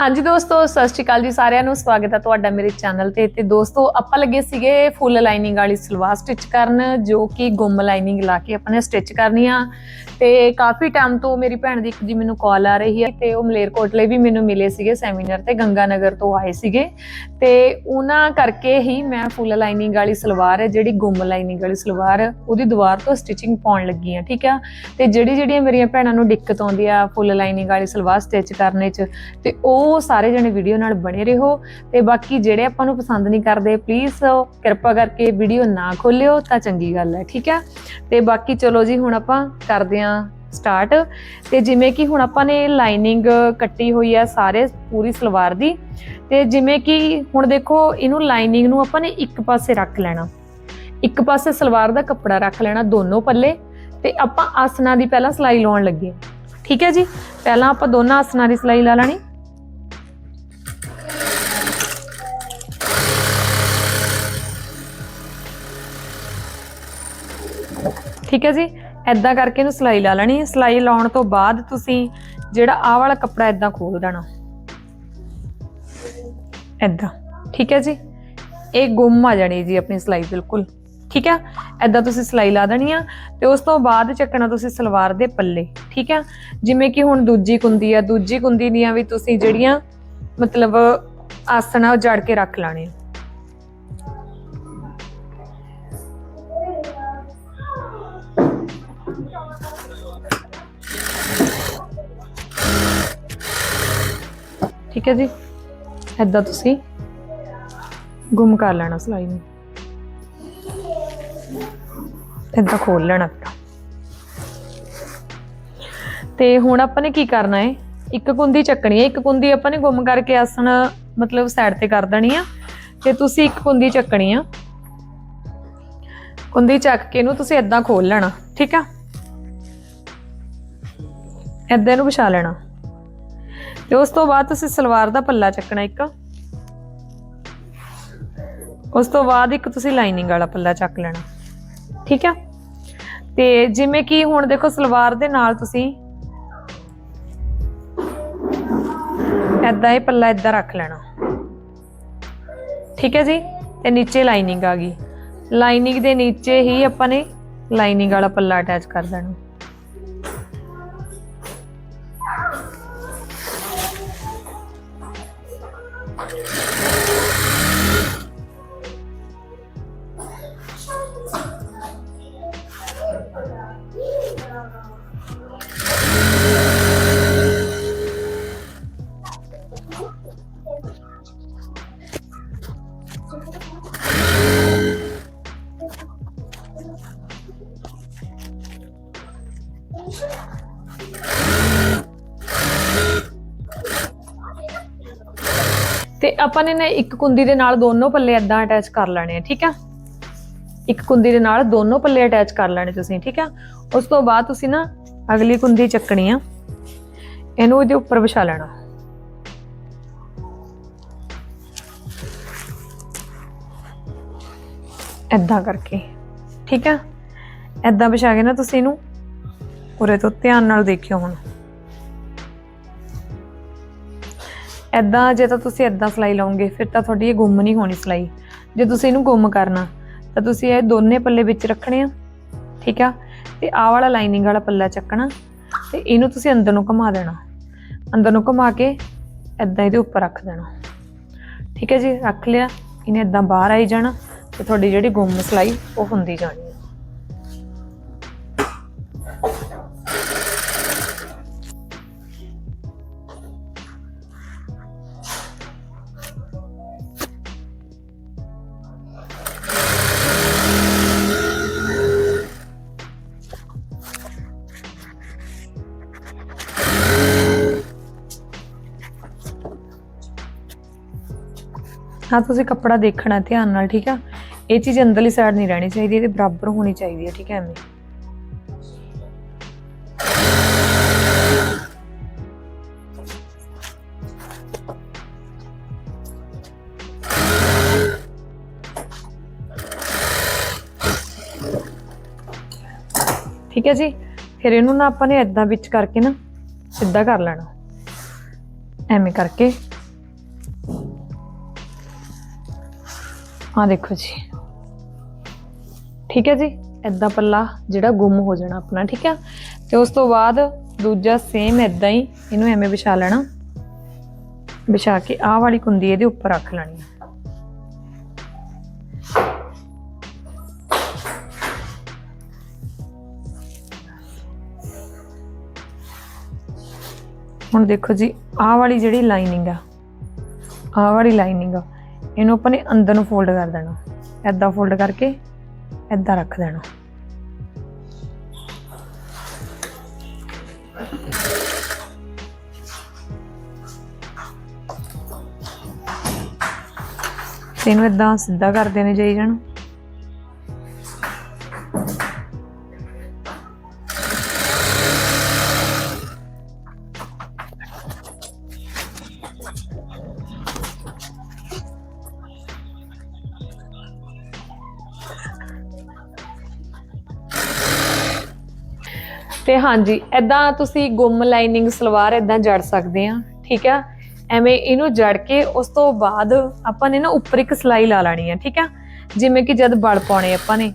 ਹਾਂਜੀ ਦੋਸਤੋ, ਸਤਿ ਸ਼੍ਰੀ ਅਕਾਲ ਜੀ ਸਾਰਿਆਂ ਨੂੰ। ਸਵਾਗਤ ਹੈ ਤੁਹਾਡਾ ਮੇਰੇ ਚੈਨਲ ਤੇ। ਤੇ ਦੋਸਤੋ, ਆਪਾਂ ਲੱਗੇ ਸੀਗੇ ਫੁੱਲ ਲਾਈਨਿੰਗ ਵਾਲੀ ਸਲਵਾਰ ਸਟਿਚ ਕਰਨ, ਜੋ ਕਿ ਗੁੰਮ ਲਾਈਨਿੰਗ ਲਾ ਕੇ ਆਪਾਂ ਨੇ ਸਟਿਚ ਕਰਨੀ ਆ। ਤੇ ਕਾਫੀ ਟਾਈਮ ਤੋਂ ਮੇਰੀ ਭੈਣ ਦੀ ਇੱਕ ਜੀ ਮੈਨੂੰ ਕਾਲ ਆ ਰਹੀ ਹੈ ਤੇ ਉਹ ਮਲੇਰਕੋਟਲੇ ਵੀ ਮੈਨੂੰ ਮਿਲੇ ਸੀਗੇ ਸੈਮੀਨਾਰ ਤੇ, ਗੰਗਾਨਗਰ ਤੋਂ ਆਏ ਸੀਗੇ। ਤੇ ਉਹਨਾਂ ਕਰਕੇ ਹੀ ਮੈਂ ਫੁੱਲ ਲਾਈਨਿੰਗ ਵਾਲੀ ਸਲਵਾਰ ਹੈ, ਜਿਹੜੀ ਗੁੰਮ ਲਾਈਨਿੰਗ ਵਾਲੀ ਸਲਵਾਰ, ਉਹਦੀ ਦੁਬਾਰ ਤੋਂ ਸਟਿਚਿੰਗ ਪਾਉਣ ਲੱਗੀ ਆ ਠੀਕ ਆ? ਤੇ ਜਿਹੜੀ ਜਿਹੜੀਆਂ ਮੇਰੀਆਂ ਭੈਣਾਂ ਨੂੰ ਦਿੱਕਤ ਆਉਂਦੀ ਆ ਫੁੱਲ ਲਾਈਨਿੰਗ ਵਾਲੀ ਸਲਵਾਰ ਸਟਿਚ ਕਰਨੇ 'ਚ, ਤੇ ਉਹ ਸਾਰੇ ਜਣੇ ਵੀਡੀਓ ਨਾਲ ਬਣੇ ਰਹੋ ਤੇ ਬਾਕੀ ਜਿਹੜੇ ਆਪਾਂ ਨੂੰ ਪਸੰਦ ਨਹੀਂ ਕਰਦੇ ਪਲੀਜ਼ ਕਿਰਪਾ ਕਰਕੇ ਵੀਡੀਓ ਨਾ ਖੋਲਿਓ ਤਾਂ ਚੰਗੀ ਗੱਲ ਹੈ, ਠੀਕ ਹੈ? ਤੇ ਬਾਕੀ ਚਲੋ ਜੀ, ਹੁਣ ਆਪਾਂ ਕਰਦੇ ਆਂ ਸਟਾਰਟ ਤੇ ਜਿਵੇਂ ਕਿ ਹੁਣ ਆਪਾਂ ਨੇ ਲਾਈਨਿੰਗ ਕੱਟੀ ਹੋਈ ਆ ਸਾਰੇ, ਪੂਰੀ ਸਲਵਾਰ ਦੀ। ਤੇ ਜਿਵੇਂ ਕਿ ਹੁਣ ਦੇਖੋ, ਇਹਨੂੰ ਲਾਈਨਿੰਗ ਨੂੰ ਆਪਾਂ ਨੇ ਇੱਕ ਪਾਸੇ ਰੱਖ ਲੈਣਾ। ਇੱਕ ਪਾਸੇ ਸਲਵਾਰ ਦਾ ਕੱਪੜਾ ਰੱਖ ਲੈਣਾ ਦੋਨੋਂ ਪੱਲੇ। ਤੇ ਆਪਾਂ ਆਸਨਾਂ ਦੀ ਪਹਿਲਾਂ ਸਲਾਈ ਲਾਉਣ ਲੱਗੇ। ਠੀਕ ਹੈ ਜੀ? ਪਹਿਲਾਂ ਆਪਾਂ ਦੋਨਾਂ ਆਸਨਾਂ ਦੀ ਸਲਾਈ ਲਾ ਲੈਣੀ। ਠੀਕ ਹੈ ਜੀ? ਐਦਾਂ ਕਰਕੇ ਇਹਨੂੰ ਸਲਾਈ ਲਾ ਲੈਣੀ। ਹੈ ਸਲਾਈ ਲਾਉਣ ਤੋਂ ਬਾਅਦ ਤੁਸੀਂ ਜਿਹੜਾ ਆਹ ਵਾਲਾ ਕੱਪੜਾ ਐਦਾਂ ਖੋਲ ਦੇਣਾ। ਐਦਾਂ ਠੀਕ ਹੈ ਜੀ? ਇਹ ਗੁੰਮ ਆ ਜਾਣੀ ਜੀ ਆਪਣੀ ਸਲਾਈ, ਬਿਲਕੁਲ। ਠੀਕ ਹੈ? ਐਦਾਂ ਤੁਸੀਂ ਸਲਾਈ ਲਾ ਦੇਣੀ ਆ ਤੇ ਉਸ ਤੋਂ ਬਾਅਦ ਚੱਕਣਾ ਤੁਸੀਂ ਸਲਵਾਰ ਦੇ ਪੱਲੇ। ਠੀਕ ਹੈ? ਜਿਵੇਂ ਕਿ ਹੁਣ ਦੂਜੀ ਕੁੰਦੀ ਆ। ਦੂਜੀ ਕੁੰਦੀ ਦੀਆਂ ਵੀ ਤੁਸੀਂ ਜਿਹੜੀਆਂ ਮਤਲਬ ਆਸਣਾ ਜੜ ਕੇ ਰੱਖ ਲਾਣੇ ਠੀਕ ਹੈ ਜੀ? ਐਦਾਂ ਤੁਸੀਂ ਗੁੰਮ ਕਰ ਲੈਣਾ ਸਲਾਈ ਨੂੰ। ਐਦਾਂ ਖੋਲ ਲੈਣਾ ਤੇ ਹੁਣ ਆਪਾਂ ਨੇ ਕੀ ਕਰਨਾ ਹੈ? ਇੱਕ ਕੁੰਦੀ ਚੱਕਣੀ ਹੈ। ਇੱਕ ਕੁੰਦੀ ਆਪਾਂ ਨੇ ਗੁੰਮ ਕਰਕੇ ਆਸਣ ਮਤਲਬ ਸਾਈਡ ਤੇ ਕਰ ਦੇਣੀ ਆ। ਤੇ ਤੁਸੀਂ ਇੱਕ ਕੁੰਦੀ ਚੱਕਣੀ ਆ। ਕੁੰਦੀ ਚੱਕ ਕੇ ਇਹਨੂੰ ਤੁਸੀਂ ਐਦਾਂ ਖੋਲ ਲੈਣਾ, ਠੀਕ ਆ? ਐਦਾਂ ਇਹਨੂੰ ਵਿਛਾ ਲੈਣਾ। ਤੇ ਉਸ ਤੋਂ ਬਾਅਦ ਤੁਸੀਂ ਸਲਵਾਰ ਦਾ ਪੱਲਾ ਚੱਕਣਾ ਇੱਕ। ਉਸ ਤੋਂ ਬਾਅਦ ਇੱਕ ਤੁਸੀਂ ਲਾਈਨਿੰਗ ਵਾਲਾ ਪੱਲਾ ਚੱਕ ਲੈਣਾ। ਠੀਕ ਆ? ਤੇ ਜਿਵੇਂ ਕਿ ਹੁਣ ਦੇਖੋ ਸਲਵਾਰ ਦੇ ਨਾਲ ਤੁਸੀਂ ਐਦਾਂ ਇਹ ਪੱਲਾ ਐਦਾਂ ਰੱਖ ਲੈਣਾ। ਠੀਕ ਹੈ ਜੀ? ਤੇ ਨੀਚੇ ਲਾਈਨਿੰਗ ਆ ਗਈ। ਲਾਈਨਿੰਗ ਦੇ ਨੀਚੇ ਹੀ ਆਪਾਂ ਨੇ ਲਾਈਨਿੰਗ ਵਾਲਾ ਪੱਲਾ ਅਟੈਚ ਕਰ ਦੇਣਾ ਤੇ ਆਪਾਂ ਨੇ ਨਾ ਇੱਕ ਕੁੰਦੀ ਦੇ ਨਾਲ ਦੋਨੋਂ ਪੱਲੇ ਐਦਾਂ ਅਟੈਚ ਕਰ ਲੈਣੇ ਆ, ਠੀਕ ਆ? ਇੱਕ ਕੁੰਦੀ ਦੇ ਨਾਲ ਦੋਨੋਂ ਪੱਲੇ ਅਟੈਚ ਕਰ ਲੈਣੇ ਤੁਸੀਂ, ਠੀਕ ਆ? ਉਸ ਤੋਂ ਬਾਅਦ ਤੁਸੀਂ ਨਾ ਅਗਲੀ ਕੁੰਦੀ ਚੱਕਣੀ ਆ। ਇਹਨੂੰ ਇਹਦੇ ਉੱਪਰ ਵਿਛਾ ਲੈਣਾ। ਐਦਾਂ ਕਰਕੇ, ਠੀਕ ਆ? ਐਦਾਂ ਵਿਛਾ ਕੇ ਨਾ ਤੁਸੀਂ ਇਹਨੂੰ ਉਰੇ ਤੋਂ ਧਿਆਨ ਨਾਲ ਦੇਖਿਓ ਹੁਣ। ਐਦਾਂ ਜੇ ਤਾਂ ਤੁਸੀਂ ਐਦਾਂ ਸਲਾਈ ਲਾਉਂਗੇ, ਫਿਰ ਤਾਂ ਤੁਹਾਡੀ ਇਹ ਗੁੰਮ ਨਹੀਂ ਹੋਣੀ ਸਲਾਈ। ਜੇ ਤੁਸੀਂ ਇਹਨੂੰ ਗੁੰਮ ਕਰਨਾ, ਤਾਂ ਤੁਸੀਂ ਇਹ ਦੋਨੇ ਪੱਲੇ ਵਿੱਚ ਰੱਖਣੇ ਆ, ਠੀਕ ਆ? ਤੇ ਆਹ ਵਾਲਾ ਲਾਈਨਿੰਗ ਵਾਲਾ ਪੱਲਾ ਚੱਕਣਾ ਤੇ ਇਹਨੂੰ ਤੁਸੀਂ ਅੰਦਰ ਨੂੰ ਘੁਮਾ ਦੇਣਾ। ਅੰਦਰ ਨੂੰ ਘੁਮਾ ਕੇ ਐਦਾਂ ਇਹਦੇ ਉੱਪਰ ਰੱਖ ਦੇਣਾ। ਠੀਕ ਹੈ ਜੀ, ਰੱਖ ਲਿਆ। ਇਹਨੇ ਐਦਾਂ ਬਾਹਰ ਆਈ ਜਾਣਾ ਤੇ ਤੁਹਾਡੀ ਜਿਹੜੀ ਗੁੰਮ ਸਲਾਈ, ਉਹ ਹੁੰਦੀ ਜਾਣੀ ਹੈ ਹਾਂ ਤੁਸੀਂ ਕੱਪੜਾ ਦੇਖਣਾ ਧਿਆਨ ਨਾਲ, ਠੀਕ ਆ? ਇਹ ਚੀਜ਼ ਅੰਦਰਲੀ ਸਾਈਡ ਨਹੀਂ ਰਹਿਣੀ ਚਾਹੀਦੀ, ਇਹਦੇ ਬਰਾਬਰ ਹੋਣੀ ਚਾਹੀਦੀ ਹੈ, ਠੀਕ ਹੈ ਐਵੇਂ ਠੀਕ ਹੈ ਜੀ? ਫਿਰ ਇਹਨੂੰ ਨਾ ਆਪਾਂ ਨੇ ਇਦਾਂ ਵਿੱਚ ਕਰਕੇ ਨਾ ਸਿੱਧਾ ਕਰ ਲੈਣਾ। ਐਵੇਂ ਕਰਕੇ। ਆ ਦੇਖੋ ਜੀ। ਠੀਕ ਹੈ ਜੀ? ਐਦਾਂ ਪੱਲਾ ਜਿਹੜਾ ਗੁੰਮ ਹੋ ਜਾਣਾ ਆਪਣਾ, ਠੀਕ ਹੈ? ਤੇ ਉਸ ਤੋਂ ਬਾਅਦ ਦੂਜਾ ਸੇਮ ਐਦਾਂ ਹੀ ਇਹਨੂੰ ਐਵੇਂ ਵਿਛਾ ਲੈਣਾ। ਵਿਛਾ ਕੇ ਆਹ ਵਾਲੀ ਕੁੰਦੀ ਇਹਦੇ ਉੱਪਰ ਰੱਖ ਲੈਣੀ ਹੈ। ਹੁਣ ਦੇਖੋ ਜੀ, ਆਹ ਵਾਲੀ ਜਿਹੜੀ ਲਾਈਨਿੰਗ ਆ, ਆਹ ਵਾਲੀ ਲਾਈਨਿੰਗ ਆ ਇਹਨੂੰ ਆਪਾਂ ਨੇ ਅੰਦਰ ਨੂੰ ਫੋਲਡ ਕਰ ਦੇਣਾ। ਐਦਾਂ ਫੋਲਡ ਕਰਕੇ ਐਦਾਂ ਰੱਖ ਦੇਣਾ। ਤੇ ਇਹਨੂੰ ਐਦਾਂ ਸਿੱਧਾ ਕਰ ਦੇਣੇ ਜਾਈ ਜਾਣ। ਤੇ ਹਾਂਜੀ ਐਦਾਂ ਤੁਸੀਂ ਗੁੰਮ ਲਾਈਨਿੰਗ ਸਲਵਾਰ ਐਦਾਂ ਜੜ ਸਕਦੇ ਆ, ਠੀਕ ਆ? ਐਵੇਂ ਇਹਨੂੰ ਜੜ ਕੇ ਉਸ ਤੋਂ ਬਾਅਦ ਆਪਾਂ ਨੇ ਨਾ ਉੱਪਰ ਇੱਕ ਸਲਾਈ ਲਾ ਲੈਣੀ ਆ, ਠੀਕ ਆ? ਜਿਵੇਂ ਕਿ ਜਦ ਬਲ ਪਾਉਣੇ ਆਪਾਂ ਨੇ।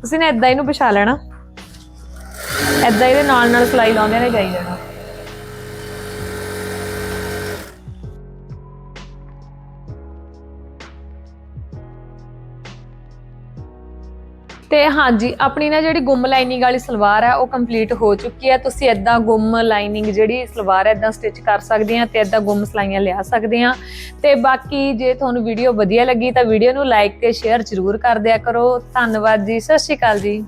ਤੁਸੀਂ ਨਾ ਐਦਾਂ ਇਹਨੂੰ ਵਿਛਾ ਲੈਣਾ। ਐਦਾਂ ਇਹਦੇ ਨਾਲ ਨਾਲ ਸਲਾਈ ਲਾਉਂਦੇ ਨੇ ਜਾਈ ਜਾਣਾ। ਤੇ ਹਾਂਜੀ, ਆਪਣੀ ਨਾ ਜਿਹੜੀ ਗੁੰਮ ਲਾਈਨਿੰਗ ਵਾਲੀ ਸਲਵਾਰ ਹੈ ਉਹ ਕੰਪਲੀਟ ਹੋ ਚੁੱਕੀ ਹੈ ਤੁਸੀਂ ਐਦਾਂ ਗੁੰਮ ਲਾਈਨਿੰਗ ਜਿਹੜੀ ਸਲਵਾਰ ਹੈ ਐਦਾਂ ਸਟਿਚ ਕਰ ਸਕਦੇ ਆ ਤੇ ਐਦਾਂ ਗੁੰਮ ਸਲਾਈਆਂ ਲਿਆ ਸਕਦੇ ਆ। ਤੇ ਬਾਕੀ ਜੇ ਤੁਹਾਨੂੰ ਵੀਡੀਓ ਵਧੀਆ ਲੱਗੀ ਤਾਂ ਵੀਡੀਓ ਨੂੰ ਲਾਈਕ ਤੇ ਸ਼ੇਅਰ ਜ਼ਰੂਰ ਕਰ ਦਿਆ ਕਰੋ। ਧੰਨਵਾਦ ਜੀ, ਸਤਿ ਸ਼੍ਰੀ ਅਕਾਲ ਜੀ।